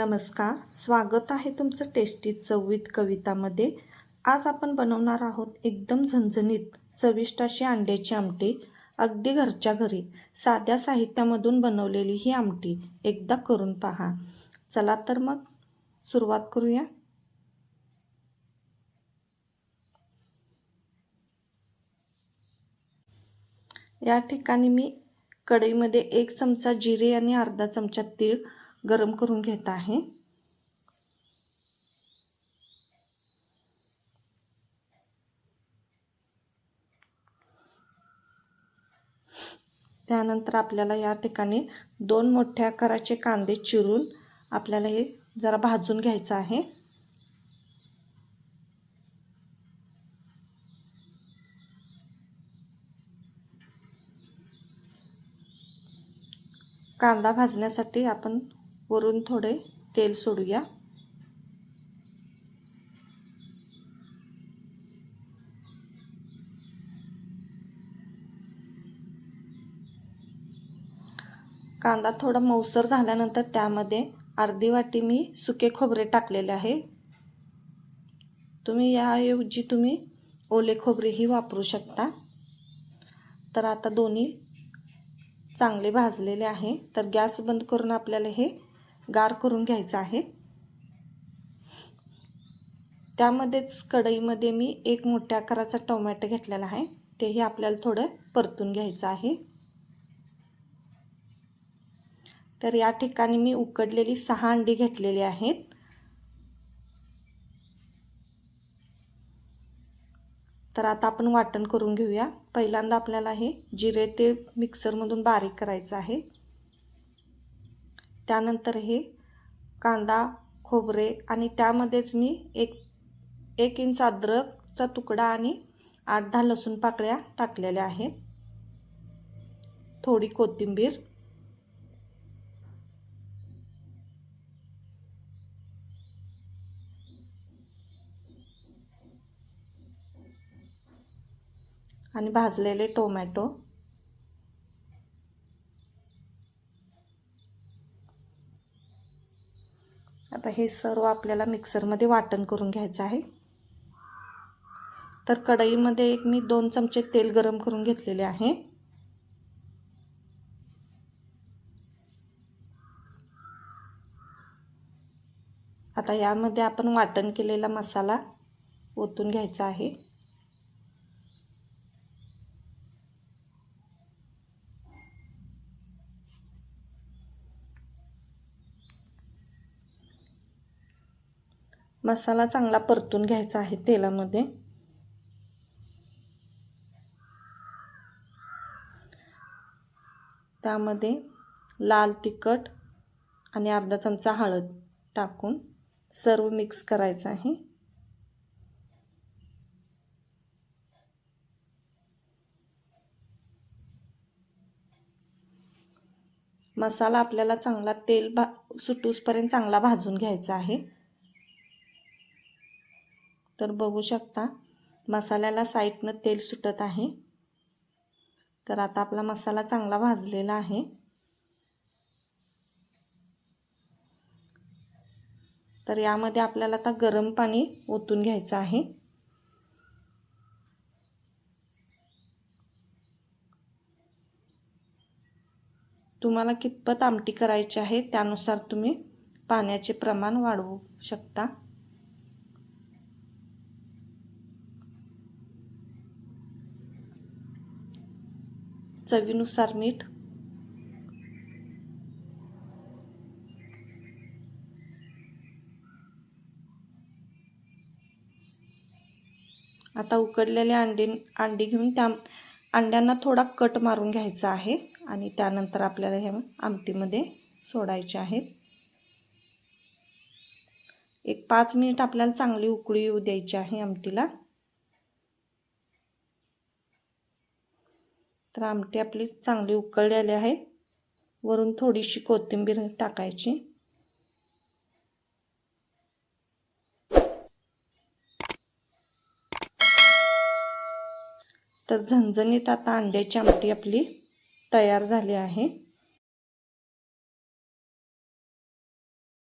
नमस्कार स्वागत आहे तुमचं टेस्टी चवीत कवितामध्ये. आज आपण बनवणार आहोत एकदम झणझणीत चविष्ट अशी अंड्याची आमटी. अगदी घरच्या घरी साध्या साहित्यामधून बनवलेली ही आमटी एकदा करून पहा. चला तर मग सुरुवात करूया. या ठिकाणी मी कढईमध्ये एक चमचा जिरे आणि अर्धा चमचा तीळ गरम करून घेत आहे. त्यानंतर आपल्याला या ठिकाणी दोन मोठ्या आकाराचे कांदे चिरून आपल्याला हे जरा भाजून घ्यायचं आहे. कांदा भाजण्यासाठी आपण वरून थोडे तेल सोडूया. कांदा थोडा मऊसर झाल्यानंतर त्यामध्ये अर्धी वाटी मी सुके खोबरे टाकलेले आहे. तुम्ही याऐवजी तुम्ही ओले खोबरेही वापरू शकता. तर आता दोन्ही चांगले भाजलेले आहे. तर गॅस बंद करून आपल्याला हे गार करून घ्यायचं आहे. त्यामध्येच कढईमध्ये मी एक मोठ्या आकाराचा टोमॅटो घेतलेला आहे. तेही आपल्याला थोडं परतून घ्यायचं आहे. तर या ठिकाणी मी उकडलेली सहा अंडी घेतलेली आहेत. तर आता आपण वाटण करून घेऊया. पहिल्यांदा आपल्याला हे जिरे ते मिक्सरमधून बारीक करायचं आहे. त्यानंतर हे कांदा खोबरे आणि त्यामध्येच मी एक एक इंच अद्रकचा तुकडा आणि आठ दहा लसूण पाकळ्या टाकलेल्या आहेत. थोडी कोथिंबीर. आणि भाजलेले टोमॅटो. आता हे सर्व आपल्याला मिक्सरमध्ये वाटण करून घ्यायचं आहे. तर कढईमध्ये एक मी दोन चमचे तेल गरम करून घेतलेले आहे. आता यामध्ये आपण वाटण केलेला मसाला ओतून घ्यायचा आहे. मसाला चांगला परतून घ्यायचा आहे तेलामध्ये. त्यामध्ये लाल तिखट आणि अर्धा चमचा हळद टाकून सर्व मिक्स करायचं आहे. मसाला आपल्याला चांगला तेल भा सुटूसपर्यंत चांगला भाजून घ्यायचा आहे. तर बघू शकता मसाल्याला साईडनं तेल सुटत आहे. तर आता आपला मसाला चांगला भाजलेला आहे. तर यामध्ये आपल्याला आता गरम पाणी ओतून घ्यायचं आहे. तुम्हाला कितपत आमटी करायची आहे त्यानुसार तुम्ही पाण्याचे प्रमाण वाढवू शकता. चवीनुसार मीठ. आता उकडलेले अंडी अंडी घेऊन त्या अंड्यांना थोडा कट मारून घ्यायचा आहे आणि त्यानंतर आपल्याला हे आमटीमध्ये सोडायचे आहेत एक पाच मिनिट आपल्याला चांगली उकळी येऊ द्यायची आहे आमटीला. तर आमटी आपली चांगली उकळलेली आहे. वरून थोडीशी कोथिंबीर टाकायची. तर झणझणीत आता अंड्याची आमटी आपली तयार झाली आहे.